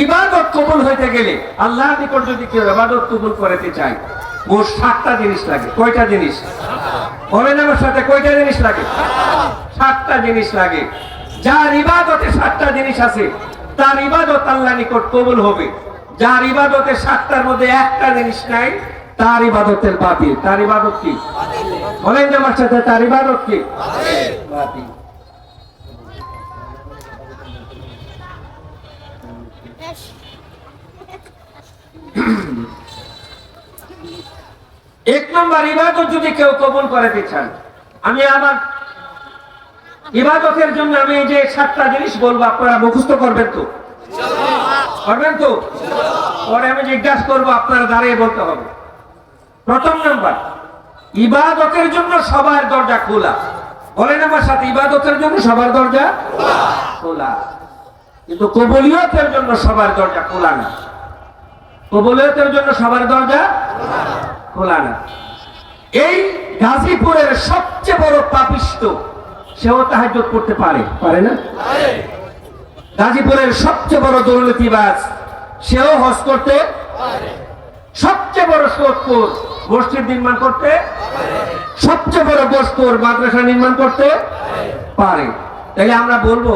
ইবাদত কবুল হইতে গেলে আল্লাহর নিকট যদি কেউ ইবাদত কবুল করতে চায়, মোট সাতটা জিনিস লাগে। কয়টা জিনিস? বলেন আমার সাথে, কয়টা জিনিস লাগে? সাতটা জিনিস লাগে। যার ইবাদতে সাতটা জিনিস আছে, তার ইবাদত আল্লাহ নিকট কবুল হবে। যার ইবাদতে সাতটার মধ্যে একটা জিনিস নাই, তার ইবাদতের বাতিল। তার ইবাদত কি? বলেন আমার সাথে, তার ইবাদত কি? বাতিল। এক নম্বর ইবাদত যদি কেউ কবুল করাতে চান, আমি আমার ইবাদতের জন্য আমি যে সাতটা জিনিস বলব, আপনারা মুখস্থ করবেন তো? করবেন তো? পরে আমি জিজ্ঞাসা করব, আপনারা দাঁড়িয়ে বলতে হবে। প্রথম নম্বর, ইবাদতের জন্য সবার দরজা খোলা। বলেন আমার সাথে, ইবাদতের জন্য সবার দরজা খোলা। কিন্তু কবুলিয়তের জন্য সবার দরজা খোলা না। কবুলিয়তের জন্য সবার দরজা খোলা না। এই গাজীপুরের সবচেয়ে বড় পাপিষ্ট সেও তাহাজ করতে পারে পারে না? গাজীপুরের সবচেয়ে বড় দুর্নীতিবাজ সেও হজ করতে সবচেয়ে বড় সোদপুর মসজিদ নির্মাণ করতে সবচেয়ে বড় বস্তুর মাদ্রাসা নির্মাণ করতে পারে। তাহলে আমরা বলব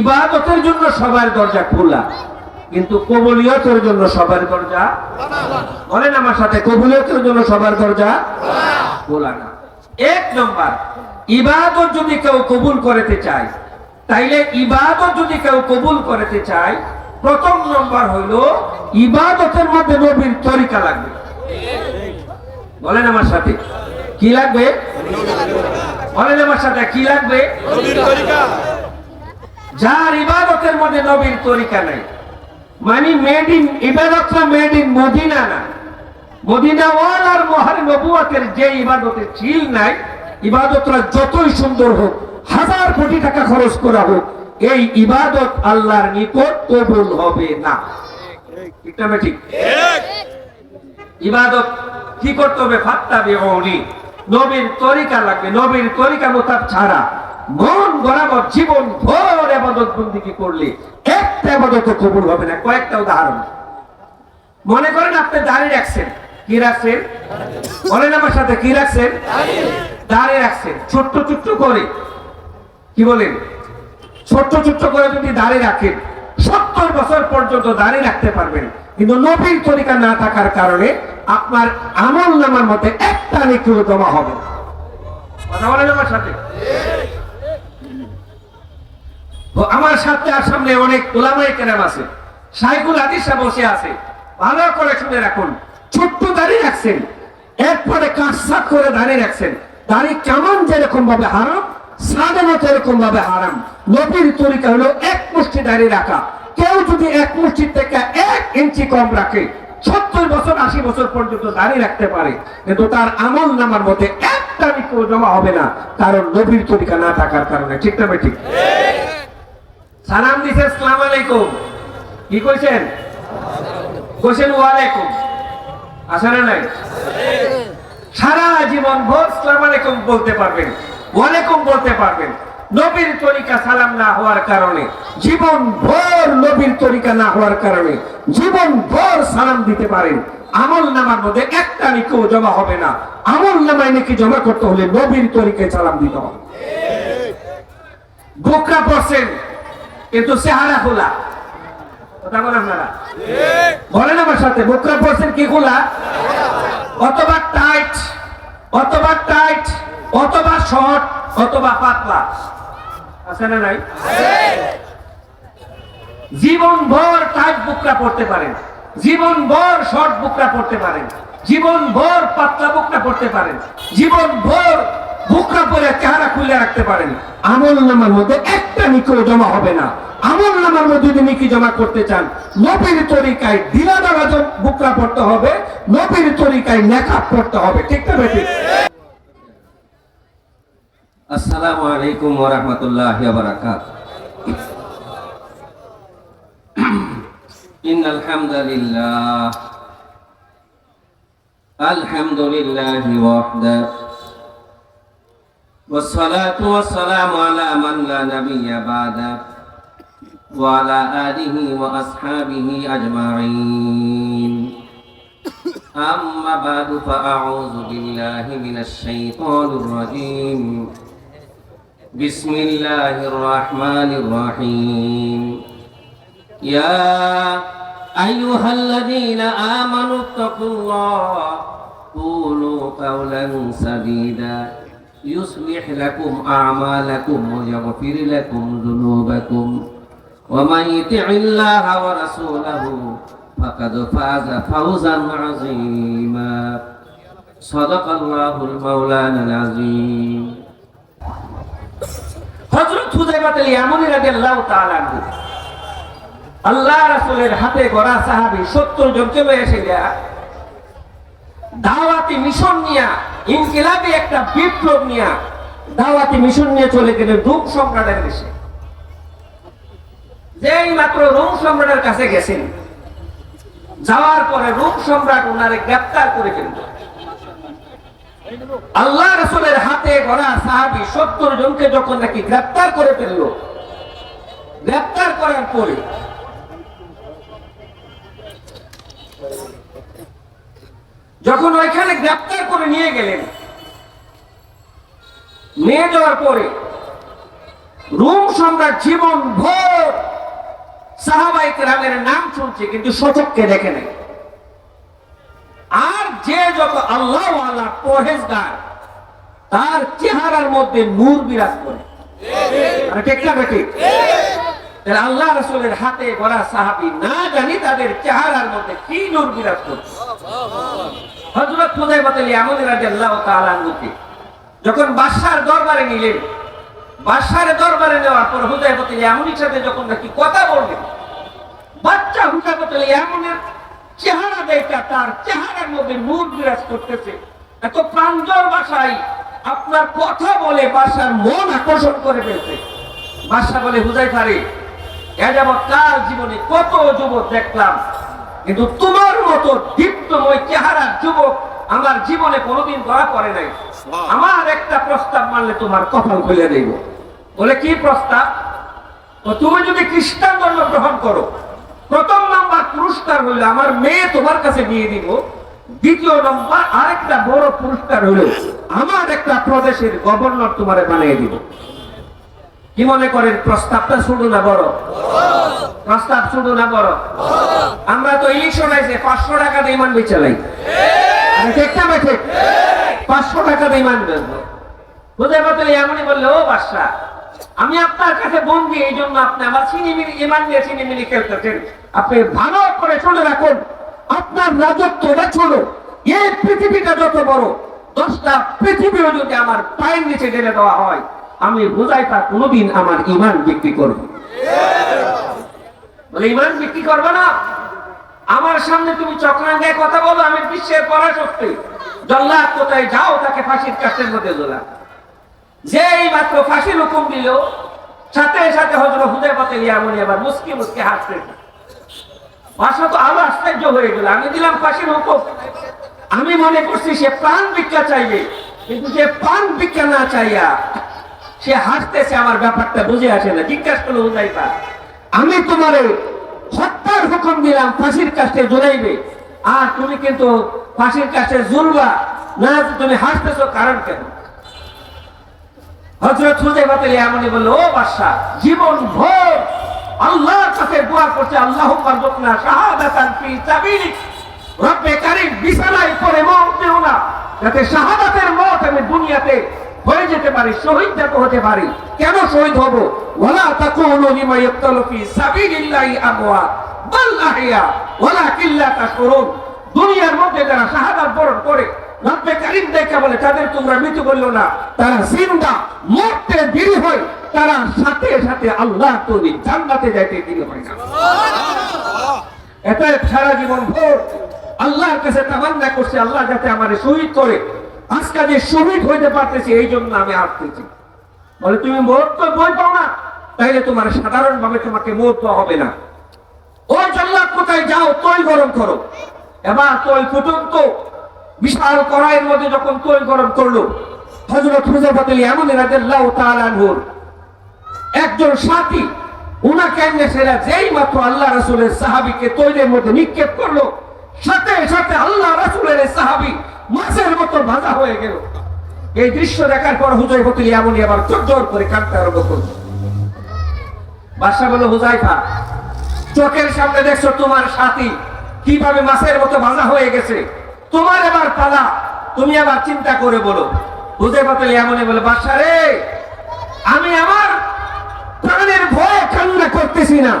ইবাদতের জন্য সবার দরজা খোলা। কিন্তু কবলিয়তের জন্য সবার দরজা বলেন আমার সাথে কবুলিয়তের জন্য সবার দরজা খোলা না। এক নম্বর ইবাদত যদি কেউ কবুল করতে চায় তাইলে ইবাদত যদি কেউ কবুল করতে চায় প্রথম নম্বর হইল ইবাদতের মধ্যে নবীর তরিকা লাগবে। বলেন আমার সাথে কি লাগবে? বলেন আমার সাথে কি লাগবে? যার ইবাদতের মধ্যে নবীর তরিকা নাই। মানে মেড ইন ইবাদতটা মেড ইন মদিনা না। মদিনা ওয়াল আর মহার নবুয়াতের যে ইবাদতের ছিল নাই ইবাদতরা যতই সুন্দর হোক হাজার কোটি টাকা খরচ করা হোক এই ইবাদত আল্লাহর নিকট কবুল হবে না। ঠিক না ঠিক। ইবাদত কি করতে হবে? ফাত্তা বেহনি নবীর তরিকা লাগবে নবীর তরিকা মোতাব ছাড়া। মন বরাবর জীবন ভর আবাদত বন্দিকে করলে? একটা আবাদত কবুল হবে না। কয়েকটা উদাহরণ। মনে করেন আপনি দাঁড়িয়ে রাখছেন। কি রাখছেন? বলেন আমার সাথে, কি রাখছেন? দাঁড়িয়ে রাখছেন। ছোট্ট ছোট্ট করে। কি বলেন? ছোট্ট ছোট্ট করে যদি দাঁড়িয়ে রাখেন, সত্তর বছর পর্যন্ত দাঁড়িয়ে রাখতে পারবেন। কিন্তু নবীর তরিকা না থাকার কারণে আপনার আমল নামার মধ্যে একটা নিকুল জমা হবে কথা বলেন আমার সাথে? আমার সাথে আর সামনে অনেক ওলামাই কেরাম আছে। সাইকুল হাদিসা বসে আছে। ভালো করে শুনে রাখুন। ছোট্ট দাঁড়িয়ে রাখছেন। এরপরে কাটসাট করে দাঁড়িয়ে রাখছেন। দাড়ি কেমন যেরকম ভাবে হারাম, সাজানো এরকম ভাবে হারাম। নবীর তরিকা হলো এক মুষ্টি দাঁড়িয়ে রাখা। কেউ যদি এক মুষ্টি থেকে এক ইঞ্চি কম রাখে, সত্তর বছর, আশি বছর পর্যন্ত দাঁড়িয়ে রাখতে পারে। কিন্তু তার আমল নামার মধ্যে একটা জমা হবে না। কারণ নবীর তরিকা না থাকার কারণে। ঠিক না ঠিক? সালাম দিছে, আসসালামু আলাইকুম। কি কইছেন? কইছেন, ওয়ালাইকুম। আছে না নাই? সারা জীবন ভোর সালাম আলাইকুম বলতে পারবেন, ওয়ালাইকুম বলতে পারবেন। নবীর তরিকা সালাম না হওয়ার কারণে, জীবন ভোর নবীর তরিকা না হওয়ার কারণে, জীবন ভোর সালাম দিতে পারেন। আমল নামার মধ্যে একটা নিকেও জমা হবে না। আমল নামায় নাকি জমা করতে হলে নবীর তরিকায় সালাম দিতে হবে। বোকা পড়ছেন কিন্তু চেহারা খোলা। কথা বলেন আপনারা? বলেন আমার সাথে কি খোলা? টাইট টাইট শর্ট পাতলা। আছে না নাই? জীবন ভর টাইট বুকরা পড়তে পারেন। জীবন ভর শর্ট বুকরা পড়তে পারেন। জীবন ভর পাতলা বুকরা পড়তে পারেন। জীবন ভর বুকরা পরে চেহারা খুলে রাখতে পারেন। আমল নামার মধ্যে একটা নিকো জমা হবে না। আমল নামার মধ্যে যদি নিকি জমা করতে চান, নবীর তরিকায় দিলা দেওয়া বুকরা পড়তে হবে, নবীর তরিকায় নেকাব পড়তে হবে। ঠিক না বেটি? আসসালামু আলাইকুম ওয়া রাহমাতুল্লাহি ওয়া বারাকাতুহু। ইন্নাল হামদালিল্লাহ। আলহামদুলিল্লাহি ওয়াহদা والصلاة والسلام على من لا نبي بعده وعلى آله وأصحابه أجمعين. أما بعد فأعوذ بالله من الشيطان الرجيم. بسم الله الرحمن الرحيم. يا أيها الذين آمنوا اتقوا الله قولوا قولا سديدا. يصلح لكم أعمالكم ويغفر لكم ذنوبكم ومن يطع الله ورسوله فقد فاز فوزا عظيما صدق الله المولانا العظيم হযরত হুযায়ফা ইয়ামানি রাদিয়াল্লাহু তাআলা আনহু আল্লাহ রাসূলের হাতে গড়া সাহাবী 70 জনকে লয়ে এসে গিয়া দাওয়াতি মিশন নিয়া ইনকিলাবি একটা বিপ্লব নিয়া দাওয়াতি মিশন নিয়ে চলে গেলেন রোম সম্রাটের দেশে। যেই মাত্র রোম সম্রাটের কাছে গেছেন, যাওয়ার পরে রোম সম্রাট ওনারে গ্রেপ্তার করে ফেলল। আল্লাহ রসুলের হাতে গড়া সাহাবি সত্তর জনকে যখন নাকি গ্রেপ্তার করে ফেলল, গ্রেপ্তার করার পরে যখন ওইখানে গ্রেপ্তার করে নিয়ে গেলেন, নিয়ে যাওয়ার পরে রোম সম্রাট জীবন ভোর সাহাবাই কেরামের নাম শুনছে, কিন্তু সচককে দেখে নাই। আর যে যত আল্লাহ আল্লাহ তার চেহারার মধ্যে নূর বিরাজ করে। আল্লাহ রসুলের হাতে গড়া সাহাবি না জানি তাদের চেহারার মধ্যে কি নূর বিরাজ করছে। হযরত হুযায়ফা ইয়ামানি রাদিয়াল্লাহু তাআলা আনহুকে, যখন বাদশার দরবারে নিলেন, বাদশার দরবারে নেওয়ার পর হুযায়ফা ইয়ামানির সাথে যখন নাকি কথা বললেন, বাচ্চা হুযায়ফা ইয়ামানের চেহারা দেখা তার চেহারার মধ্যে নূর বিরাজ করতেছে। এত প্রাঞ্জল ভাষায় আপনার কথা বলে বাসার মন আকর্ষণ করে ফেলছে। বাসা বলে হুজাই ফারে এ যাবৎ জীবনে কত যুবক দেখলাম কিন্তু তোমার মতো দীপ্তময় চেহারার যুবক আমার জীবনে কোনোদিন ধরা পড়ে নাই। আমার একটা প্রস্তাব মানলে তোমার কপাল খুলে দেব। বলে কি প্রস্তাব? তো তুমি যদি খ্রিস্টান ধর্ম গ্রহণ করো প্রথম নাম্বার পুরস্কার হইল আমার মেয়ে তোমার কাছে নিয়ে দিব দ্বিতীয় নম্বর আরেকটা বড় পুরস্কার হলো আমার একটা প্রদেশের গভর্নর তোমারে বানিয়ে দিব। কি মনে করেন, প্রস্তাবটা শুরু না বড়? প্রস্তাব শুধু না বড়? আমরা তো ইলেকশন আছে পাঁচশো টাকা দিয়ে ইমান বেচালাই আরে ঠিক পাঁচশো টাকা দিয়ে ইমান বেচবো বুঝতে পারলে এমনই বললে, ও বাদশা, আমি আপনার কাছে বন্দি, এই জন্য আপনি আমার চিনিমিনি ইমান নিয়ে চিনিমিনি খেলতেছেন। আপনি ভালো করে শুনে রাখুন, আপনার রাজত্বটা ছোট এই পৃথিবীটা যত বড়, দশটা পৃথিবীও যদি আমার পায়ের নিচে ঢেলে দেওয়া হয় আমি বুঝাই তা কোনোদিন আমার ইমান বিক্রি করব। বলে ইমান বিক্রি করবে না। আমার সামনে তুমি চক্রাঙ্গায় কথা বলো, আমি বিশ্বের পরাশক্তি। জল্লাদ কোথায়? যাও তাকে ফাঁসির কাছের মধ্যে জোলা যেই মাত্র ফাঁসির হুকুম দিল, সাথে সাথে হজরত পথে ইয়ামনি আবার মুসকি মুসকি হাসতে ভাষা তো আরও আশ্চর্য হয়ে গেল। আমি দিলাম ফাঁসির হুকুম। আমি মনে করছি সে প্রাণ ভিক্ষা চাইবে, কিন্তু সে প্রাণ ভিক্ষা না চাইয়া সে হাসতেছে, আমার ব্যাপারটা বুঝে আসে না। জিজ্ঞাসা করল হুদাইফা আমি তোমারে হত্যার হুকুম দিলাম, ফাঁসির কাছে জোরাইবে আর তুমি কিন্তু ফাঁসির কাছে জুলবা, না তুমি হাসতেছো, কারণ কেন? হজরত হুজাইফা এমনই বলল, ও জীবন ভোর। আল্লাহর কাছে দোয়া করছে আল্লাহ মারজুকনা শাহাদাতান ফি সাবিলিক। রব্বে কারীম বিছানায় পড়ে মত না, যাতে শাহাদাতের মত আমি দুনিয়াতে হয়ে যেতে পারি, শহীদ যাতে হতে পারি। কেন শহীদ হব? ওয়ালা তাকুনু দেখে তাদের তোমরা না। তারা হয়, তারা সাথে সাথে আল্লাহ সারা জীবন আল্লাহর কাছে করছে, আল্লাহ যাতে আমার শহীদ করে। আজকে যে হইতে পারতেছি, এই জন্য আমি বলে, তুমি তো বই পাও না। তোমার সাধারণ ভাবে তোমাকে হবে না। জল্লাদ কোথায়? যাও গরম করো। এবার তৈল ফুটন্ত বিশাল কড়াইয়ের মধ্যে যখন গরম করল হজরত আনহুর একজন সাথী, উনাকে এনে সেরা যেই মাত্র আল্লাহ রাসূলের সাহাবীকে তৈলের মধ্যে নিক্ষেপ করল, সাথে সাথে আল্লাহ রাসূলের সাহাবী মাছের মতো ভাজা হয়ে গেল। এই দৃশ্য দেখার পর হুজয় হতুল এমনই আবার জোর করে কাঁদতে আরম্ভ করল। বাদশা বলল, হুজাইফা, চোখের সামনে দেখছ তোমার সাথী কীভাবে মাছের মতো ভাজা হয়ে গেছে? তোমার এবার পালা। তুমি আবার চিন্তা করে বলো। হুজাইফা তো এমনই বলে বাদশা রে, আমি আমার প্রাণের ভয়ে কান্না করতেছি না।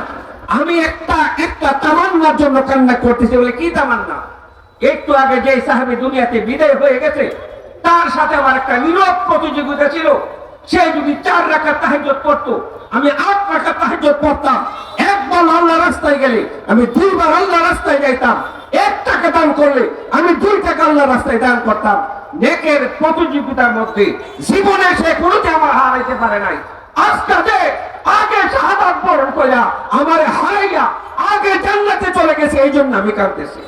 আমি একটা একটা তামান্নার জন্য কান্না করতেছি। বলে, কি তামান্না? একটু আগে যে সাহাবি দুনিয়াতে বিদায় হয়ে গেছে, তার সাথে আমার একটা নীরব প্রতিযোগিতা ছিল। সে যদি চার রাখা তাহাজ্জত পড়তো, আমি আট রাখা তাহাজ্জত পড়তাম। একবার আল্লাহ রাস্তায় গেলে, আমি দুইবার আল্লাহ রাস্তায় যাইতাম। এক টাকা দান করলে, আমি দুই টাকা আল্লাহ রাস্তায় দান করতাম। নেকের প্রতিযোগিতার মধ্যে জীবনে সে কোনোতে আমার হারাইতে পারে নাই। আজকে আগে শাহাদাত বরণ কইরা আমার হারাইয়া আগে জান্নাতে চলে গেছে এই জন্য আমি কাঁদতেছি।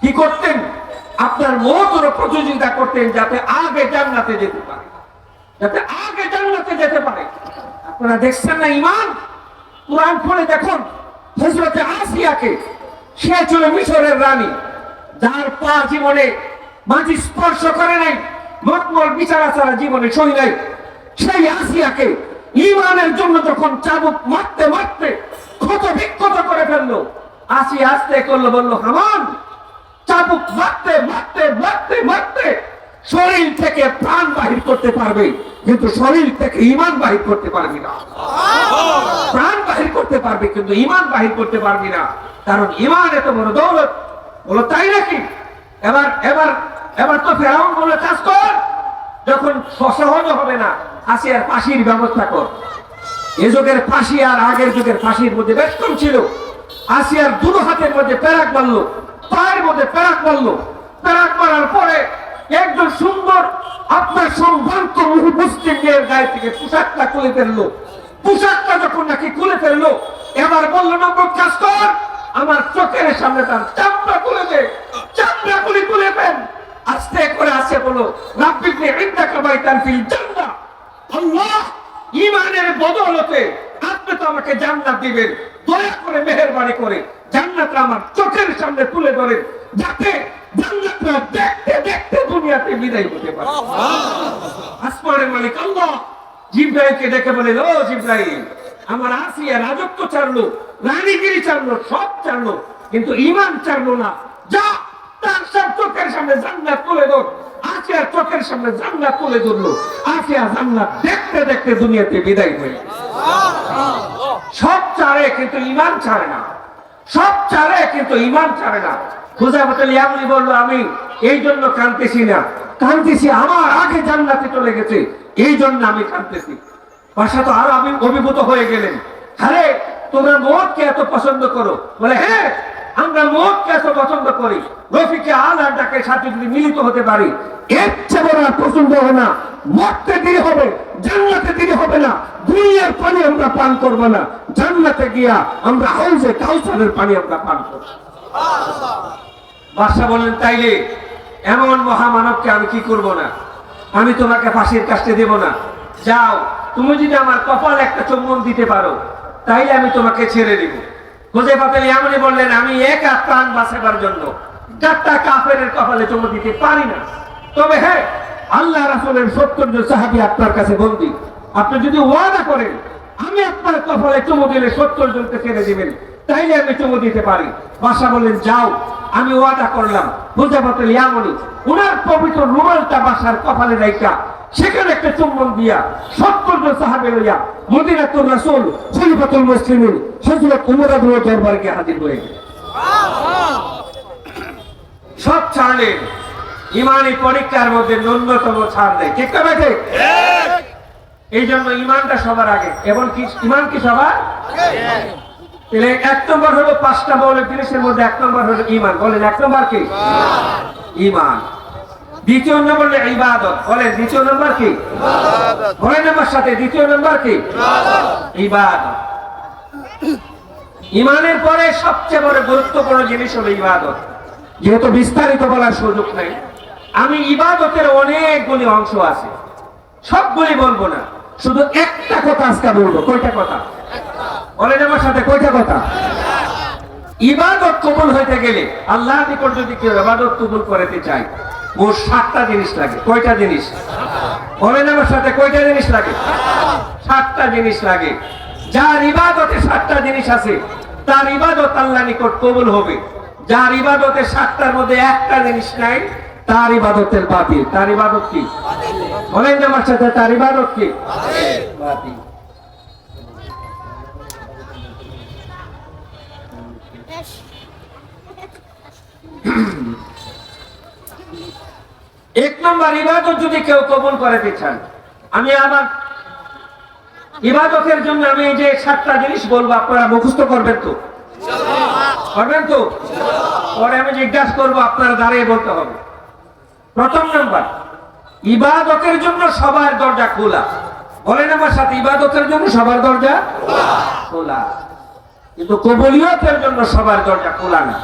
কি করতেন? আপনার মতর প্রতিযোগিতা করতেন যাতে আগে জান্নাতে যেতে পারে। যাতে আগে জান্নাতে যেতে পারে। আপনারা দেখছেন না ইমান? কোরআন খুলে দেখুন। হজরতে আসিয়াকে, সে ছিল মিশরের রানী। যার পা জীবনে মাঝি স্পর্শ করে নাই, মকমল বিচারা ছাড়া জীবনে সই নাই। সেই আসিয়াকে ইমানের জন্য যখন চাবুক মারতে মারতে ক্ষত বিক্ষত করে ফেলল আসি আস্তে করল বলল হামান চাবুক মারতে মারতে মারতে মারতে শরীর থেকে প্রাণ বাহির করতে পারবে কিন্তু শরীর থেকে ইমান বাহির করতে পারবি না। প্রাণ বাহির করতে পারবে কিন্তু ইমান বাহির করতে পারবি না। কারণ ইমান এত বড় দৌলত। বলো তাই নাকি? এবার এবার এবার তো ফেরাউন বলে কাজ কর যখন সহজ হবে না আসি আর ফাঁসির ব্যবস্থা কর। এ যুগের ফাঁসি আর আগের যুগের ফাঁসির মধ্যে বেশ কম ছিল। আসিয়ার দুটো হাতের মধ্যে প্যারাক মারলো। পায়ের মধ্যে প্যারাক মারলো। প্যারাক মারার পরে একজন সুন্দর, আপনার সম্ভ্রান্ত মুসলিমের গায়ে থেকে পোশাকটা খুলে ফেলল। পোশাকটা যখন নাকি খুলে ফেলল, এবার বলল নম্বর কাজ কর আমার চোখের সামনে তার চামড়া খুলে দে। চামড়া খুলে খুলে ফেল। আস্তে করে আসে বলো রাব্বিবনে ইন্দাকা বাইতান ফিল জান্নাহ। আল্লাহ ইমানের বদলতে আপনি তো আমাকে জান্নাত দিবেন। দয়া করে মেহেরবানি করে জান্নাত আমার চোখের সামনে তুলে ধরেন, যাতে জান্নাতটা দেখতে দেখতে দুনিয়াতে বিদায় হতে পারে। আসমানের মালিক আল্লাহ জিব্রাইলকে ডেকে বলেন, ও জিব্রাইল, আমার আসিয়া রাজত্ব ছাড়লো রানীগিরি ছাড়লো সব ছাড়লো কিন্তু ইমান ছাড়লো না। যা, তার সব চোখের সামনে জান্নাত তুলে ধর। চোখের সামনে তুলে দেখতে দেখতে দুনিয়াতে বিদায় হয়ে সব ছাড়ে কিন্তু ইমান ছাড়ে না। সব ছাড়ে কিন্তু ইমান ছাড়ে না। আমি এই জন্য কাঁদতেছি না। কাঁদতেছি, আমার আগে জান্নাতে চলে গেছে। এই জন্য আমি কাঁদতেছি। বাসা তো আরও আমি অভিভূত হয়ে গেলেন। আরে, তোমরা মদকে এত পছন্দ করো? বলে হ্যাঁ আমরা মদকে এত পছন্দ করি। রফিকে আলার ডাকে সাথে যদি মিলিত হতে পারি, এর চেয়ে বড় পছন্দ হবে না। হবে, জান্নাতে হবে না। দুনিয়ার পানি আমরা পান করব না। জান্নাতে গিয়া আমরা হাউজে কাউসারের পানি আমরা পান করব। বাদশা বললেন, তাইলে এমন মহামানবকে আমি কি করব না? আমি তোমাকে ফাঁসির কাছে দেব না। যাও, তুমি যদি আমার কপাল একটা চুম্বন দিতে পারো, তাইলে আমি তোমাকে ছেড়ে দিব। বললেন, আমি একা প্রাণ বাঁচাবার জন্য কাফের কপালে দিতে পারি না। তবে হ্যাঁ আল্লাহ রাসুলের সত্তর জন সাহাবি আপনার কাছে বন্দী। আপনি যদি ওয়াদা করেন, আমি আপনার কপালে চুমু দিলে সত্তর জনকে ছেড়ে দিবেন, তাইলে আমি চুমু দিতে পারি। বাসা বললেন, যাও আমি ওয়াদা করলাম পারতেন ইয়ামনি ওনার পবিত্র রুমালটা বাসার কপালে রাইকা সেখানে একটা চুম্বন দিয়া সত্তর জন সাহাবে লইয়া মদিনাতুর রাসূল খলিফাতুল মুসলিমিন হযরত উমর আব্দুল দরবারে গিয়ে হাজির হয়ে সব ছাড়লেন ইমানি পরীক্ষার মধ্যে ন্যূনতম ছাড় নেই ঠিক না ঠিক। এই জন্য ইমানটা সবার আগে এবং কি ইমান কি সবার? তাহলে এক নম্বর হলো পাঁচটা মৌলিক জিনিসের মধ্যে এক নম্বর হলো ইমান বলেন এক নম্বর কি? ইমান দ্বিতীয় নম্বর ইবাদত। বলেন দ্বিতীয় নম্বর কি? বলেন আমার সাথে দ্বিতীয় নম্বর কি? ইবাদত। ইমানের পরে সবচেয়ে বড় গুরুত্বপূর্ণ জিনিস হলো ইবাদত। যেহেতু বিস্তারিত বলার সুযোগ নেই আমি ইবাদতের অনেকগুলি অংশ আছে। সবগুলি বলব না। শুধু একটা কথা আজকে বলব। কয়টা কথা? বলেন আমার সাথে, কয়টা কথা? ইবাদত কবুল হইতে গেলে আল্লাহ নিকট যদি কেউ ইবাদত কবুল করতে চায়, মোট সাতটা জিনিস লাগে। কয়টা জিনিস? বলেন আমার সাথে, কয়টা জিনিস লাগে? সাতটা জিনিস লাগে। যার ইবাদতে সাতটা জিনিস আছে, তার ইবাদত আল্লাহ নিকট কবুল হবে। যার ইবাদতে সাতটার মধ্যে একটা জিনিস নাই, তার ইবাদতের বাতিল। তার ইবাদত কি? বলেন আমার সাথে, তার ইবাদত কি? বাতিল। এক নম্বর, ইবাদত যদি কেউ কবুল করাতে চান, আমি আমার ইবাদতের জন্য আমি এই যে সাতটা জিনিস বলব, আপনারা মুখস্থ করবেন তো? করবেন তো? পরে আমি জিজ্ঞাসা করব, আপনারা দাঁড়িয়ে বলতে হবে। প্রথম নম্বর, ইবাদতের জন্য সবার দরজা খোলা। বলেন আমার সাথে, ইবাদতের জন্য সবার দরজা খোলা। কিন্তু কবলিয়তের জন্য সবার দরজা খোলা না।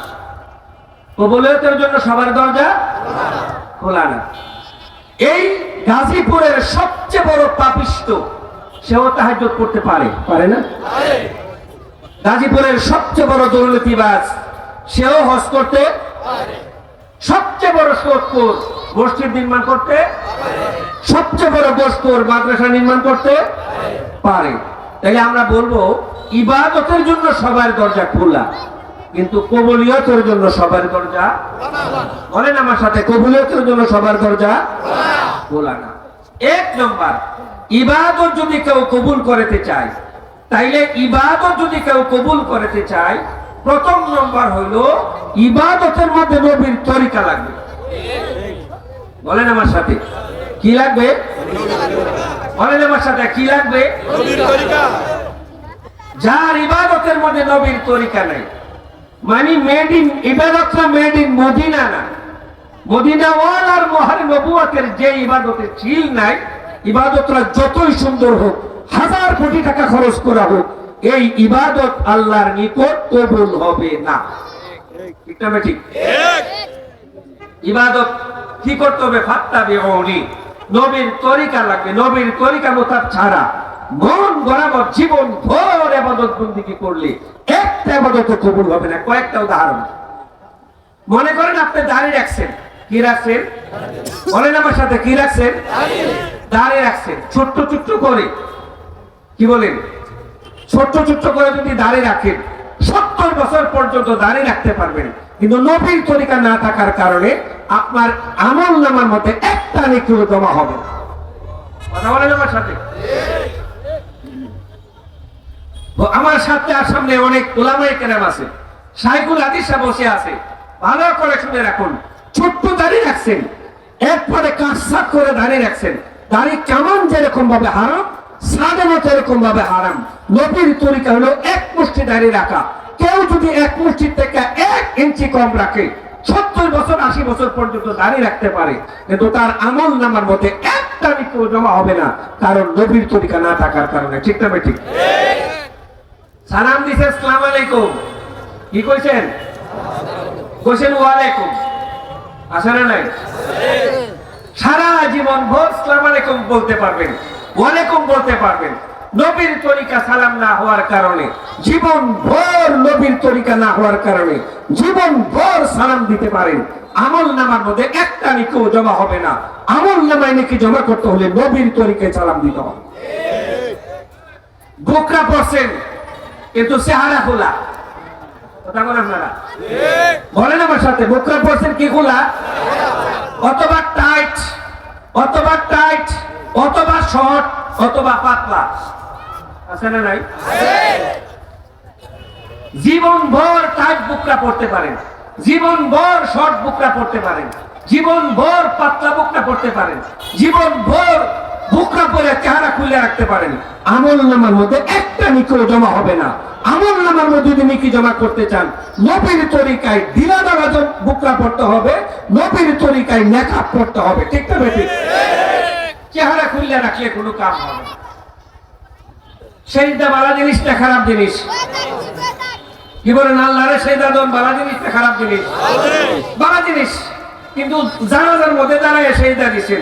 কবলিয়তের জন্য সবার দরজা খোলা না। এই গাজীপুরের সবচেয়ে বড় পাপিষ্ট, সেও তাহাজ্জুদ করতে পারে পারে না? গাজীপুরের সবচেয়ে বড় দুর্নীতিবাজ, সেও হজ করতে সবচেয়ে বড় সোদপুর নির্মাণ করতে সবচেয়ে বড় বস্তুর মাদ্রাসা নির্মাণ করতে পারে। তাই আমরা বলব, ইবাদতের জন্য সবার দরজা খোলা। কিন্তু কবলিয়তের জন্য সবার দরজা? বলেন আমার সাথে কবুলিয়তের জন্য সবার দরজা? খোলা না। এক নম্বর ইবাদত যদি কেউ কবুল করতে চায় তাইলে ইবাদত যদি কেউ কবুল করতে চায় প্রথম নম্বর হইল ইবাদতের মধ্যে নবীর তরিকা লাগবে। বলেন আমার সাথে কি লাগবে? বলেন আমার সাথে কি লাগবে? যার ইবাদতের মধ্যে নবীর তরিকা নাই মানে মেড ইন ইবাদতটা মেড ইন মদিনা না। মদিনা ওয়াল আর মহার নবুয়াতের যে ইবাদতের চিল নাই ইবাদতরা যতই সুন্দর হোক, হাজার কোটি টাকা খরচ করা হোক, এই ইবাদত আল্লাহর নিকট কবুল হবে না। ইবাদত কি করতে হবে? ফাত্তা বেহনি নবীর তরিকা লাগবে। নবীর তরিকা মোতাব ছাড়া মন বরাবর জীবন ভর আবাদত বন্দিকে করলে একটা আবাদত কবুল হবে না। কয়েকটা উদাহরণ। মনে করেন আপনি দাঁড়িয়ে রাখছেন। কি রাখছেন? বলেন আমার সাথে, কি রাখছেন? দাঁড়িয়ে রাখছেন। ছোট্ট ছোট্ট করে। কি বলেন? ছোট্ট ছোট্ট করে যদি দাঁড়িয়ে রাখেন, সত্তর বছর পর্যন্ত দাঁড়িয়ে রাখতে পারবেন। কিন্তু নবীর তরিকা না থাকার কারণে আপনার আমল নামার মধ্যে একটা নিকুল জমা হবে কথা বলেন আমার সাথে? আমার সাথে আর সামনে অনেক ওলামাই কেরাম আছে। সাইকুল হাদিসা বসে আছে। ভালো করে শুনে রাখুন। ছোট্ট দাঁড়িয়ে রাখছেন। এরপরে কাটসাট করে দাঁড়িয়ে রাখছেন। দাঁড়িয়ে কেমন যেরকম ভাবে হারাম ভাবে হারাম। নবীর তরিকা হলো এক মুষ্টি দাঁড়িয়ে রাখা। কেউ যদি এক মুষ্টির থেকে এক ইঞ্চি কম রাখে, সত্তর বছর, আশি বছর পর্যন্ত দাঁড়িয়ে রাখতে পারে। কিন্তু তার আমল নামার মধ্যে একটা জমা হবে না। কারণ নবীর তরিকা না থাকার কারণে। ঠিক না ঠিক? সালাম দিছে, আসসালাম আলাইকুম। কি কইছেন? কইছেন, ওয়ালাইকুম। আসলে নাই? সারা জীবন ভোর সালাম আলাইকুম বলতে পারবেন। ওয়ালাইকুম বলতে পারবেন। নবীর তরিকা সালাম না হওয়ার কারণে, জীবন ভোর নবীর তরিকা না হওয়ার কারণে, জীবন ভোর সালাম দিতে পারেন। আমল নামার মধ্যে একটা নিকেও জমা হবে না। আমল নামায় নাকি জমা করতে হলে নবীর তরিকায় সালাম দিতে হবে। বোকরা পড়ছেন। কিন্তু চেহারা খোলা। কথা বলেন আপনারা? বলেন আমার সাথে বোকরা পড়ছেন কি খোলা? অথবা টাইট অথবা টাইট অথবা শর্ট অথবা পাতলা। আছে না নাই? জীবন ভর টাইট বুকরা পড়তে পারেন। জীবন ভর শর্ট বুকরা পড়তে পারেন। জীবন ভর পাতলা বুকরা পড়তে পারেন। জীবন ভর চেহারা রাখতে পারেন। আমল নামার মধ্যে একটা নিকো জমা হবে না। আমল নামার মধ্যে যদি নিকি জমা করতে চান নবীর তরিকায় দিলা দ্বারা বুকরা পড়তে হবে নবীর তরিকায় নেখা পড়তে হবে। ঠিক না বেটি? চেহারা খুললে রাখলে কোনো কাম হবে না। সেইটা বালা জিনিসটা খারাপ জিনিস। কি বলেন আল্লাহরে সেই দাদন বালা জিনিসটা খারাপ জিনিস। বালা জিনিস। কিন্তু জানাজার মধ্যে দাঁড়ায় সেই দা দিচ্ছেন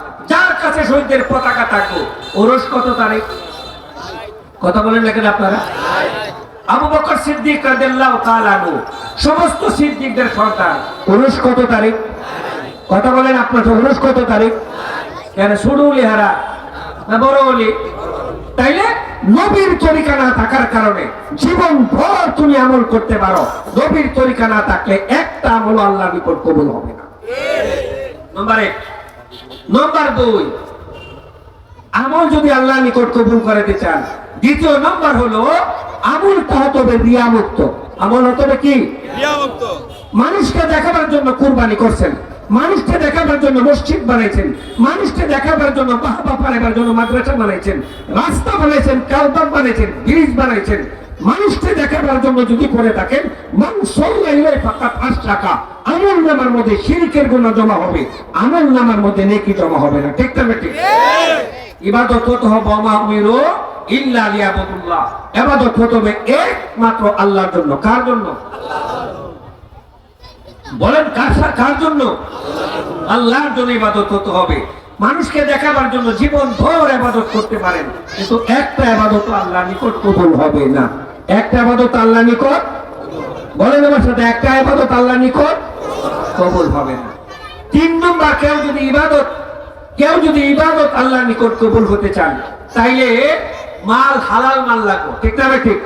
যার কাছে শহীদদের পতাকা থাকব ওরস কত তারিখ? কথা বলেন না কেন আপনারা? আবু বকর সিদ্দিক রাদিয়াল্লাহু তাআলা সমস্ত সিদ্দিকদের সর্দার ওরস কত তারিখ? কথা বলেন আপনার ওরস কত তারিখ? কেন সুডু লিহারা না বড় অলি? তাইলে নবীর তরিকা না থাকার কারণে জীবন ভর তুমি আমল করতে পারো। নবীর তরিকা না থাকলে একটা আমল আল্লাহ নিকট কবুল হবে না। নম্বর এক। নম্বর দুই। আমল যদি আল্লাহ নিকট কবুল করাতে চান। দ্বিতীয় নম্বর হলো আমলটা হতে হবে রিয়ামুক্ত আমল হতে হবে কি? ক্রিয়ামুক্ত মানুষকে দেখাবার জন্য কুরবানি করছেন। মানুষকে দেখাবার জন্য মসজিদ বানাইছেন। মানুষকে দেখাবার জন্য বাহবা পাড়াবার জন্য মাদ্রাসা বানাইছেন। রাস্তা বানাইছেন কাউন্টার বানাইছেন ব্রিজ বানাইছেন। মানুষকে দেখাবার জন্য যদি করে থাকেন পাঁচ টাকা আমল নামার মধ্যে শিরকের গুণ জমা হবে আমল নামার মধ্যে নেকি জমা হবে না। ঠিক না ঠিক। ইবাদত হতে হবে ইল্লা লিয়াবুদুল্লাহ। ইবাদত হতে হবে একমাত্র আল্লাহর জন্য। কার জন্য? বলেন কার কার জন্য? আল্লাহর জন্য ইবাদত হতে হবে। মানুষকে দেখাবার জন্য জীবন ভর ইবাদত করতে পারেন কিন্তু একটা ইবাদত আল্লাহ নিকট কবুল হবে না। একটা ইবাদত আল্লাহ নিকট? বলেন আমার সাথে, একটা ইবাদত আল্লাহ নিকট? কবুল হবে না। তিন নম্বর, কেউ যদি ইবাদত, কেউ যদি ইবাদত আল্লাহ নিকট কবুল হতে চান, তাইলে মাল, হালাল মাল লাগবে। ঠিক না ঠিক?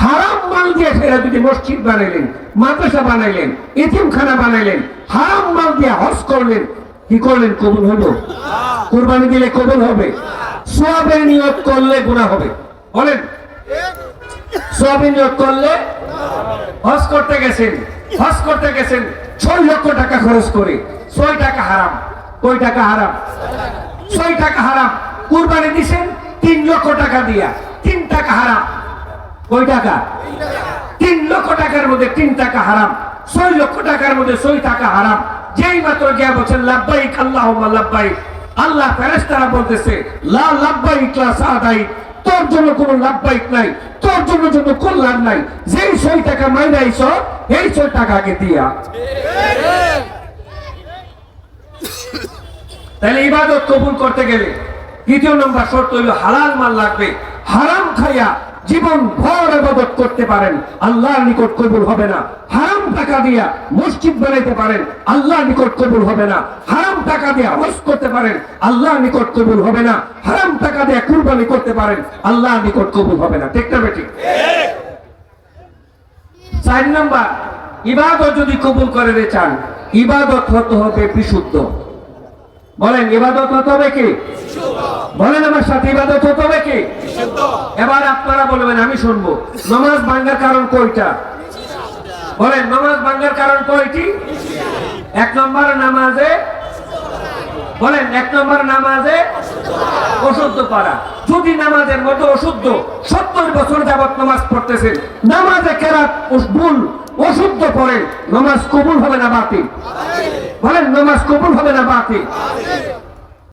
হারাম মাল দিয়ে সেরা যদি মসজিদ বানাইলেন, মাদ্রাসা বানাইলেন, এতিমখানা বানাইলেন, হারাম মাল দিয়ে হজ করলেন, কি করলেন? কবুল হলো কোরবানি দিলে কবুল হবে। সোয়াবের নিয়ত করলে গুণা হবে। বলেন? সোয়াবের নিয়ত করলে হজ করতে গেছেন, হজ করতে গেছেন, ছয় লক্ষ টাকা খরচ করে। ছয় টাকা হারাম। কয় টাকা হারাম? ছয় টাকা হারাম। কুরবানি দিছেন, তিন লক্ষ টাকা দিয়া। তিন টাকা হারাম। কয় টাকা? তিন লক্ষ টাকার মধ্যে তিন টাকা হারাম। ছয় লক্ষ টাকার মধ্যে ছয় টাকা হারাম। যেই মাত্র গিয়া বলছেন লাভবাইক আল্লাহ লাভবাইক আল্লাহ ফেরেস্তারা বলতেছে, লা লাভবাইক লা সাদাইক। তোর জন্য কোনো লাভবাইক নাই, তোর জন্য জন্য কল্যাণ নাই। যেই ছয় টাকা মাইনাইছ এই ছয় টাকাকে দিয়া। তাহলে ইবাদত কবুল করতে গেলে দ্বিতীয় নম্বর শর্ত হইল হালাল মাল লাগবে। হারাম খাইয়া জীবন ভর ইবাদত করতে পারেন, আল্লাহর নিকট কবুল হবে না। হারাম টাকা দিয়া মসজিদ বানাইতে পারেন, আল্লাহর নিকট কবুল হবে না। হারাম টাকা দিয়া হজ করতে পারেন, আল্লাহর নিকট কবুল হবে না। হারাম টাকা দিয়া কুরবানি করতে পারেন, আল্লাহর নিকট কবুল হবে না। ঠিক না বেটি? চার নম্বর, ইবাদত যদি কবুল করে চান, ইবাদত হতে হবে বিশুদ্ধ। বলেন, ইবাদত হতে হবে কি? বলেন আমার সাথে ইবাদত হতে হবে কি? এবার আপনারা বলবেন, আমি শুনব। নমাজ ভাঙ্গার কারণ কয়টা? বলেন, নমাজ ভাঙ্গার কারণ কয়টি? এক নম্বর নামাজে, বলেন, এক নম্বর নামাজে অশুদ্ধ পারা। যদি নামাজের মধ্যে অশুদ্ধ, সত্তর বছর যাবত নামাজ পড়তেছেন, নামাজে কেরাত, ভুল, অশুদ্ধ পড়েন নামাজ কবুল হবে না বাতিল। বলেন নামাজ কবুল হবে না বাতিল?